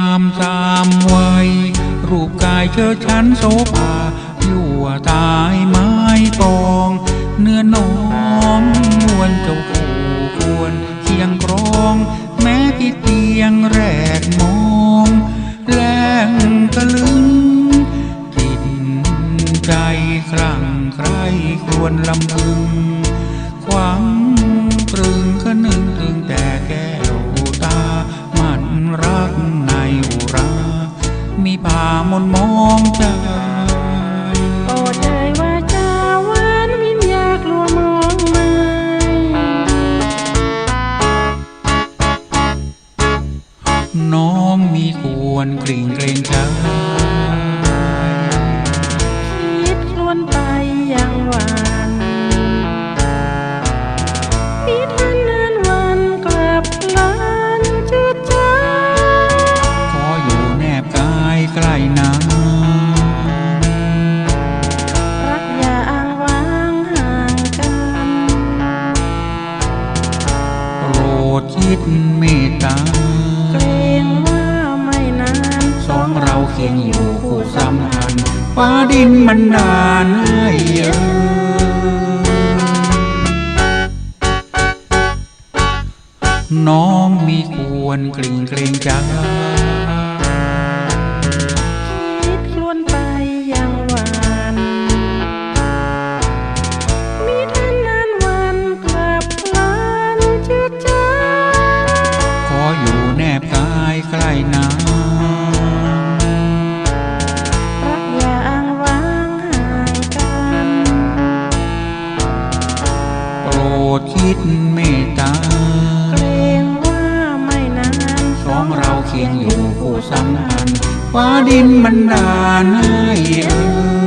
ามสามวัย รูปกายเชิดชันโซภาอยู่ตายไม้กอง เนื้อน้อมวนเจ้าคู่ควรเคียงกรอง แม้ที่เตียงแรกมองแรงตะลึงจิตใจครั่งใครควรลำพึงความ มนมองใจโปรดเอ่ยว่าจาหวานวิญญากลัวมองไม่น้องมีควรกริ่งเกรงใจ ดคิดเมตตาเกรงว่าไม่นานสองเราเคียงอยู่คู่สัมพันธ์ฟ้าดินมันนานให้เอ่ยน้องมีควรกลิ่งเกรงใจ ดคิดเมตตา เกรงว่าไม่นานสองเราเคียงอยู่คู่สัมพันธ์ฟ้าดินมันดานให้เอ่ย